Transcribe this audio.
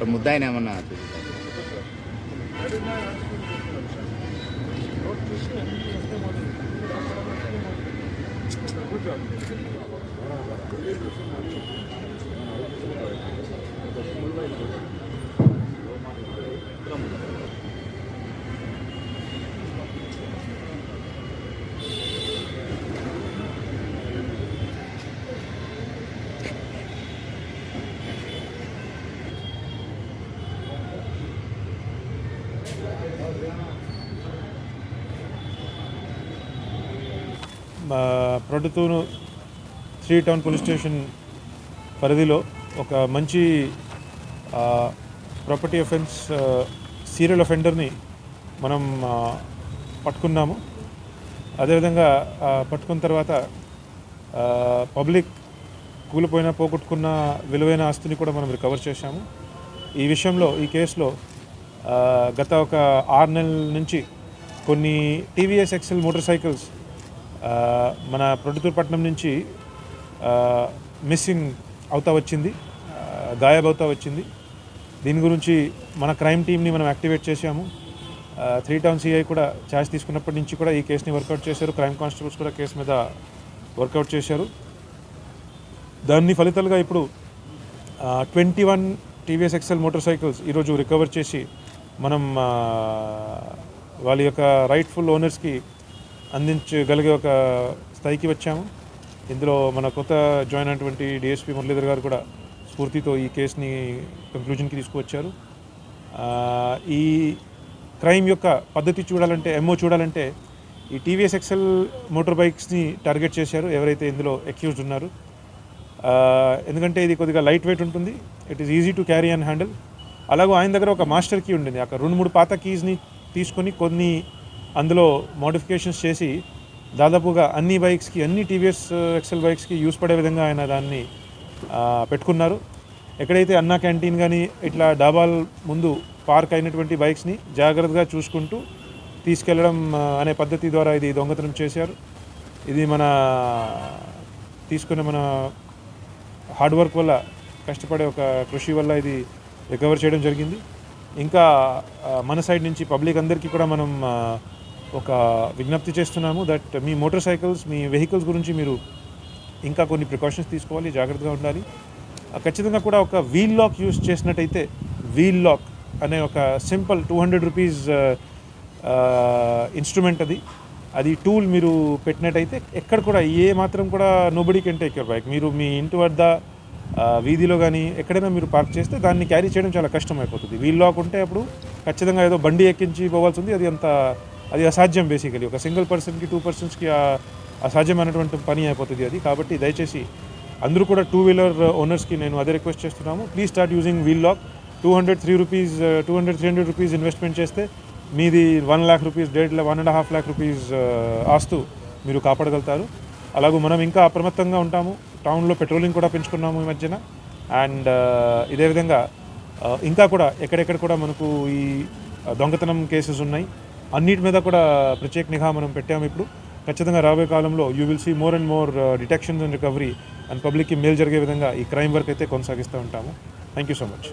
Sir ముద్దాయిన ఏమన్నా మా Proddatur three town police station పరిధిలో ఒక మంచి ప్రాపర్టీ అఫెన్స్ సీరియల్ అఫెండర్ని మనం పట్టుకున్నాము. అదేవిధంగా పట్టుకున్న తర్వాత పబ్లిక్ కూలిపోయిన పోగొట్టుకున్న విలువైన ఆస్తిని కూడా మనం రికవర్ చేశాము. ఈ విషయంలో ఈ కేసులో గత ఒక ఆరు నెలల నుంచి కొన్ని టీవీఎస్ ఎక్సెల్ మోటార్ సైకిల్స్ మన ప్రొద్దుతూరుపట్నం నుంచి మిస్సింగ్ అవుతా వచ్చింది ఆ, గాయబ్ అవుతా వచ్చింది. దీని గురించి మన క్రైమ్ టీమ్ని మనం యాక్టివేట్ చేశాము. త్రీ టౌన్ సిఐ కూడా ఛార్జ్ తీసుకున్నప్పటి నుంచి కూడా ఈ కేసుని వర్కౌట్ చేశారు. క్రైమ్ కానిస్టేబుల్స్ కూడా కేసు మీద వర్కౌట్ చేశారు. దాన్ని ఫలితాలుగా ఇప్పుడు twenty one TVS Excel motorcycles ఈరోజు రికవర్ చేసి మనం వాళ్ళ యొక్క రైట్ఫుల్ ఓనర్స్కి అందించగలిగే ఒక స్థాయికి వచ్చాము. ఇందులో మన కొత్త జాయిన్ అయినటువంటి డిఎస్పీ మురళీధర్ గారు కూడా స్ఫూర్తితో ఈ కేసుని కంక్లూజన్కి తీసుకువచ్చారు. ఈ క్రైమ్ యొక్క పద్ధతి చూడాలంటే ఎంఓ చూడాలంటే ఈ టీవీఎస్ ఎక్సెల్ మోటార్ బైక్స్ని టార్గెట్ చేశారు. ఎవరైతే ఇందులో అక్యూజ్డ్ ఉన్నారు. ఎందుకంటే ఇది కొద్దిగా లైట్ వెయిట్ ఉంటుంది. It is easy to carry and handle అలాగే ఆయన దగ్గర ఒక మాస్టర్ కీ ఉండింది. అక్కడ రెండు మూడు పాత కీస్ని తీసుకొని కొన్ని అందులో మోడిఫికేషన్స్ చేసి దాదాపుగా అన్ని బైక్స్కి అన్ని టీవీఎస్ ఎక్సెల్ బైక్స్కి యూస్ పడే విధంగా ఆయన దాన్ని పెట్టుకున్నారు. ఎక్కడైతే అన్నా క్యాంటీన్ కానీ ఇట్లా డాబాల్ ముందు పార్క్ అయినటువంటి బైక్స్ని జాగ్రత్తగా చూసుకుంటూ తీసుకెళ్ళడం అనే పద్ధతి ద్వారా ఇది దొంగతనం చేశారు. ఇది మన తీసుకున్న మన హార్డ్ వర్క్ వల్ల కష్టపడే ఒక కృషి వల్ల ఇది రికవర్ చేయడం జరిగింది. ఇంకా మన సైడ్ నుంచి పబ్లిక్ అందరికీ కూడా మనం ఒక విజ్ఞప్తి చేస్తున్నాము దట్ మీ మోటార్ సైకిల్స్ మీ వెహికల్స్ గురించి మీరు ఇంకా కొన్ని ప్రికాషన్స్ తీసుకోవాలి జాగ్రత్తగా ఉండాలి. ఖచ్చితంగా కూడా ఒక వీల్ లాక్ యూస్ చేసినట్టయితే వీల్ లాక్ అనే ఒక simple two hundred rupees instrument అది. అది టూల్ మీరు పెట్టినట్టయితే ఎక్కడ కూడా ఏ మాత్రం కూడా nobody can take your bike మీరు మీ ఇంటి వద్ద వీధిలో కానీ ఎక్కడైనా మీరు పార్క్ చేస్తే దాన్ని క్యారీ చేయడం చాలా కష్టం అయిపోతుంది. వీల్ లాక్ ఉంటే అప్పుడు ఖచ్చితంగా ఏదో బండి ఎక్కించి పోవాల్సి ఉంది. అది అంత అది అసాధ్యం బేసికలీ ఒక సింగిల్ పర్సన్కి టూ పర్సన్స్కి అసాధ్యమైనటువంటి పని అయిపోతుంది అది. కాబట్టి దయచేసి అందరూ కూడా టూ వీలర్ ఓనర్స్కి నేను అదే రిక్వెస్ట్ చేస్తున్నాము. Please start using wheel lock two hundred three rupees two hundred three hundred rupees investment చేస్తే మీది one lakh rupees date one and half lakh rupees ఆస్తు మీరు కాపాడగలుగుతారు. అలాగే మనం ఇంకా అప్రమత్తంగా ఉంటాము. టౌన్లో పెట్రోలింగ్ కూడా పెంచుకున్నాము ఈ మధ్యన. అండ్ uh, ఇదే విధంగా uh, ఇంకా కూడా ఎక్కడెక్కడ కూడా మనకు ఈ uh, దొంగతనం కేసెస్ ఉన్నాయి. అన్నిటి మీద కూడా ప్రత్యేక నిఘా మనం పెట్టాము ఇప్పుడు. ఖచ్చితంగా రాబోయే కాలంలో you will see more and more detections and recovery and పబ్లిక్కి మేలు జరిగే విధంగా ఈ క్రైమ్ వర్క్ అయితే కొనసాగిస్తూ ఉంటాము. Thank you so much